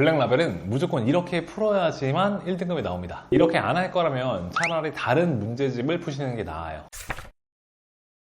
블랙라벨은 무조건 이렇게 풀어야지만 1등급이 나옵니다. 이렇게 안 할 거라면 차라리 다른 문제집을 푸시는 게 나아요.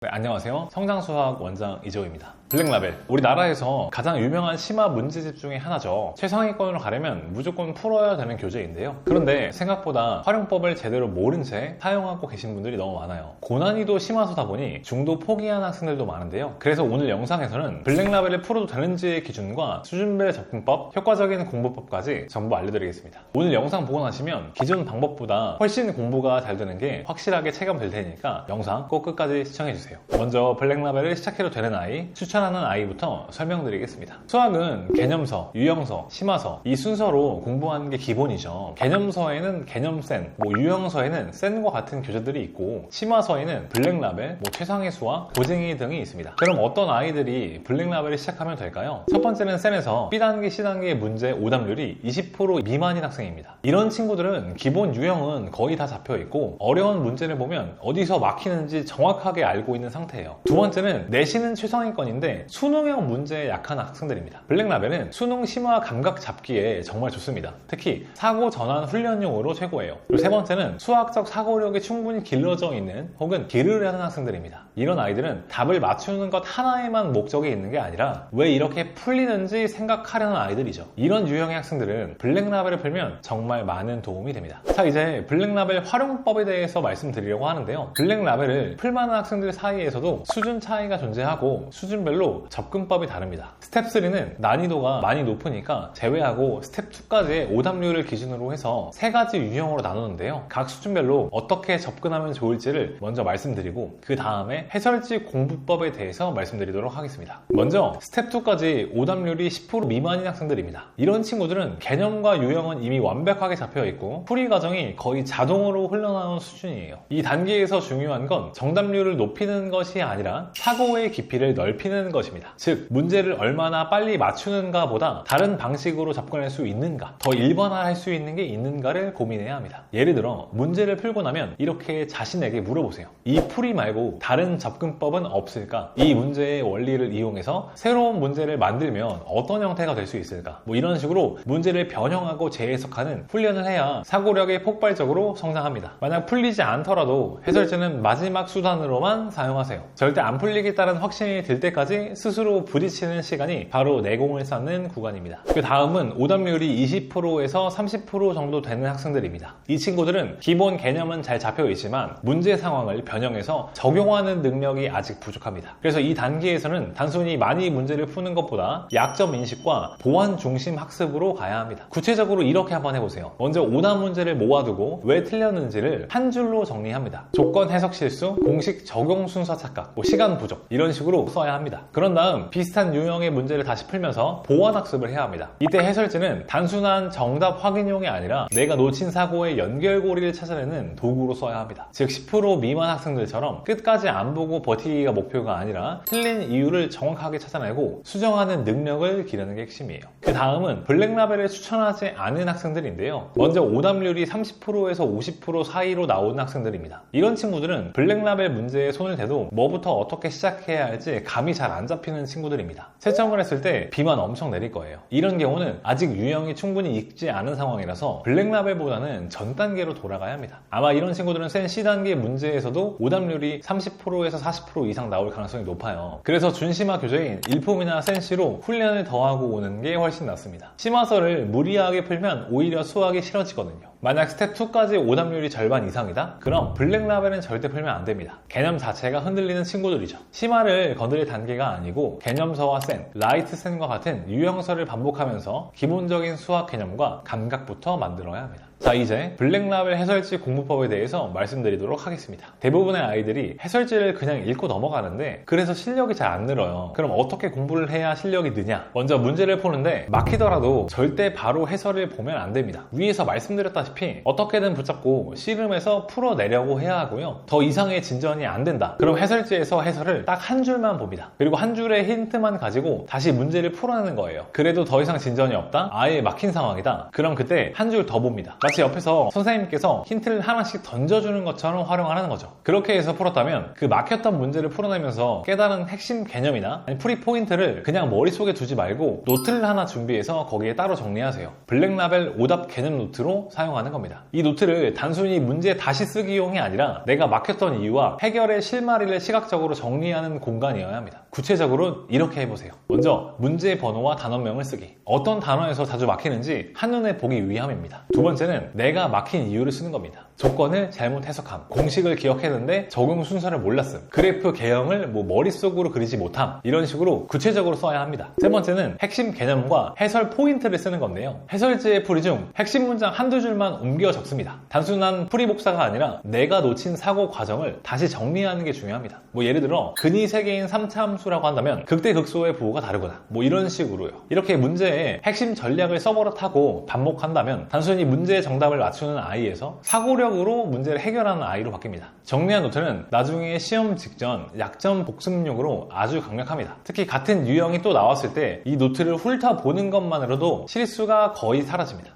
네, 안녕하세요. 성장수학 원장 이재호입니다. 블랙라벨. 우리나라에서 가장 유명한 심화 문제집 중에 하나죠. 최상위권으로 가려면 무조건 풀어야 되는 교재인데요. 그런데 생각보다 활용법을 제대로 모른 채 사용하고 계신 분들이 너무 많아요. 고난이도 심화서다 보니 중도 포기한 학생들도 많은데요. 그래서 오늘 영상에서는 블랙라벨을 풀어도 되는지의 기준과 수준별 접근법, 효과적인 공부법까지 전부 알려드리겠습니다. 오늘 영상 보고 나시면 기존 방법보다 훨씬 공부가 잘 되는 게 확실하게 체감될 테니까 영상 꼭 끝까지 시청해주세요. 먼저 블랙라벨을 시작해도 되는 아이, 추천 하는 아이부터 설명드리겠습니다. 수학은 개념서, 유형서, 심화서 이 순서로 공부하는 게 기본이죠. 개념서에는 개념센, 뭐 유형서에는 센과 같은 교재들이 있고 심화서에는 블랙라벨, 뭐 최상의 수학, 고쟁이 등이 있습니다. 그럼 어떤 아이들이 블랙라벨을 시작하면 될까요? 첫 번째는 센에서 B단계, C단계의 문제 오답률이 20% 미만인 학생입니다. 이런 친구들은 기본 유형은 거의 다 잡혀 있고 어려운 문제를 보면 어디서 막히는지 정확하게 알고 있는 상태예요. 두 번째는 내신은 최상위권인데 수능형 문제에 약한 학생들입니다. 블랙라벨은 수능 심화 감각 잡기에 정말 좋습니다. 특히 사고 전환 훈련용으로 최고예요. 그리고 세 번째는 수학적 사고력이 충분히 길러져 있는 혹은 기르려는 학생들입니다. 이런 아이들은 답을 맞추는 것 하나에만 목적이 있는 게 아니라 왜 이렇게 풀리는지 생각하려는 아이들이죠. 이런 유형의 학생들은 블랙라벨을 풀면 정말 많은 도움이 됩니다. 자 이제 블랙라벨 활용법에 대해서 말씀드리려고 하는데요. 블랙라벨을 풀만한 학생들 사이에서도 수준 차이가 존재하고 수준별로 접근법이 다릅니다. 스텝 3는 난이도가 많이 높으니까 제외하고 스텝 2까지의 오답률을 기준으로 해서 세 가지 유형으로 나누는데요. 각 수준별로 어떻게 접근하면 좋을지를 먼저 말씀드리고 그 다음에 해설지 공부법에 대해서 말씀드리도록 하겠습니다. 먼저 스텝 2까지 오답률이 10% 미만인 학생들입니다. 이런 친구들은 개념과 유형은 이미 완벽하게 잡혀 있고 풀이 과정이 거의 자동으로 흘러나오는 수준이에요. 이 단계에서 중요한 건 정답률을 높이는 것이 아니라 사고의 깊이를 넓히는 것입니다. 즉 문제를 얼마나 빨리 맞추는가 보다 다른 방식으로 접근할 수 있는가 더 일반화할 수 있는 게 있는가를 고민해야 합니다. 예를 들어 문제를 풀고 나면 이렇게 자신에게 물어보세요. 이 풀이 말고 다른 접근법은 없을까? 이 문제의 원리를 이용해서 새로운 문제를 만들면 어떤 형태가 될 수 있을까? 뭐 이런 식으로 문제를 변형하고 재해석하는 훈련을 해야 사고력이 폭발적으로 성장합니다. 만약 풀리지 않더라도 해설제는 마지막 수단으로만 사용하세요. 절대 안 풀리겠다는 확신이 들 때 까지 스스로 부딪히는 시간이 바로 내공을 쌓는 구간입니다. 그 다음은 오답률이 20%에서 30% 정도 되는 학생들입니다. 이 친구들은 기본 개념은 잘 잡혀 있지만 문제 상황을 변형해서 적용하는 능력이 아직 부족합니다. 그래서 이 단계에서는 단순히 많이 문제를 푸는 것보다 약점 인식과 보완 중심 학습으로 가야 합니다. 구체적으로 이렇게 한번 해보세요. 먼저 오답 문제를 모아두고 왜 틀렸는지를 한 줄로 정리합니다. 조건 해석 실수, 공식 적용 순서 착각, 뭐 시간 부족 이런 식으로 써야 합니다. 그런 다음 비슷한 유형의 문제를 다시 풀면서 보완 학습을 해야 합니다. 이때 해설지는 단순한 정답 확인용이 아니라 내가 놓친 사고의 연결고리를 찾아내는 도구로 써야 합니다. 즉 10% 미만 학생들처럼 끝까지 안 보고 버티기가 목표가 아니라 틀린 이유를 정확하게 찾아내고 수정하는 능력을 기르는 게 핵심이에요. 그 다음은 블랙라벨을 추천하지 않은 학생들인데요. 먼저 오답률이 30%에서 50% 사이로 나오는 학생들입니다. 이런 친구들은 블랙라벨 문제에 손을 대도 뭐부터 어떻게 시작해야 할지 감이 잘안 잡히는 친구들입니다. 채점을 했을 때 비만 엄청 내릴 거예요. 이런 경우는 아직 유형이 충분히 익지 않은 상황이라서 블랙라벨보다는 전 단계로 돌아가야 합니다. 아마 이런 친구들은 센 C단계 문제에서도 오답률이 30%에서 40% 이상 나올 가능성이 높아요. 그래서 준심화 교재인 일폼이나 센시로 훈련을 더하고 오는 게 훨씬 낫습니다. 심화서를 무리하게 풀면 오히려 수학이 싫어지거든요. 만약 스텝 2까지 오답률이 절반 이상이다? 그럼 블랙라벨은 절대 풀면 안 됩니다. 개념 자체가 흔들리는 친구들이죠. 심화를 건드릴 단계가 아니고 개념서와 센, 라이트 센과 같은 유형서를 반복하면서 기본적인 수학 개념과 감각부터 만들어야 합니다. 자 이제 블랙라벨 해설지 공부법에 대해서 말씀드리도록 하겠습니다. 대부분의 아이들이 해설지를 그냥 읽고 넘어가는데 그래서 실력이 잘 안 늘어요. 그럼 어떻게 공부를 해야 실력이 느냐? 먼저 문제를 푸는데 막히더라도 절대 바로 해설을 보면 안 됩니다. 위에서 말씀드렸다시피 어떻게든 붙잡고 씨름해서 풀어내려고 해야 하고요. 더 이상의 진전이 안 된다. 그럼 해설지에서 해설을 딱 한 줄만 봅니다. 그리고 한 줄의 힌트만 가지고 다시 문제를 풀어내는 거예요. 그래도 더 이상 진전이 없다? 아예 막힌 상황이다? 그럼 그때 한 줄 더 봅니다. 마치 옆에서 선생님께서 힌트를 하나씩 던져주는 것처럼 활용하는 거죠. 그렇게 해서 풀었다면 그 막혔던 문제를 풀어내면서 깨달은 핵심 개념이나 풀이 포인트를 그냥 머릿속에 두지 말고 노트를 하나 준비해서 거기에 따로 정리하세요. 블랙라벨 오답 개념 노트로 사용하는 겁니다. 이 노트를 단순히 문제 다시 쓰기용이 아니라 내가 막혔던 이유와 해결의 실마리를 시각적으로 정리하는 공간이어야 합니다. 구체적으로 이렇게 해보세요. 먼저 문제의 번호와 단어명을 쓰기. 어떤 단어에서 자주 막히는지 한눈에 보기 위함입니다. 두 번째는 내가 막힌 이유를 쓰는 겁니다. 조건을 잘못 해석함. 공식을 기억했는데 적용 순서를 몰랐음. 그래프 개형을 뭐 머릿속으로 그리지 못함. 이런 식으로 구체적으로 써야 합니다. 세 번째는 핵심 개념과 해설 포인트를 쓰는 건데요. 해설지의 풀이 중 핵심 문장 한두 줄만 옮겨 적습니다. 단순한 풀이 복사가 아니라 내가 놓친 사고 과정을 다시 정리하는 게 중요합니다. 뭐 예를 들어 근이 세 개인 3차 함수라고 한다면 극대 극소의 부호가 다르구나. 뭐 이런 식으로요. 이렇게 문제의 핵심 전략을 써버릇하고 반복한다면 단순히 문제의 정답을 맞추는 아이에서 사고 력으로 문제를 해결하는 아이로 바뀝니다. 정리한 노트는 나중에 시험 직전 약점 복습용으로 아주 강력합니다. 특히 같은 유형이 또 나왔을 때 이 노트를 훑어보는 것만으로도 실수가 거의 사라집니다.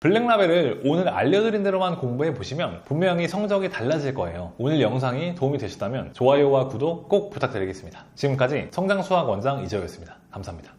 블랙라벨을 오늘 알려드린 대로만 공부해 보시면 분명히 성적이 달라질 거예요. 오늘 영상이 도움이 되셨다면 좋아요와 구독 꼭 부탁드리겠습니다. 지금까지 성장수학 원장 이재호였습니다. 감사합니다.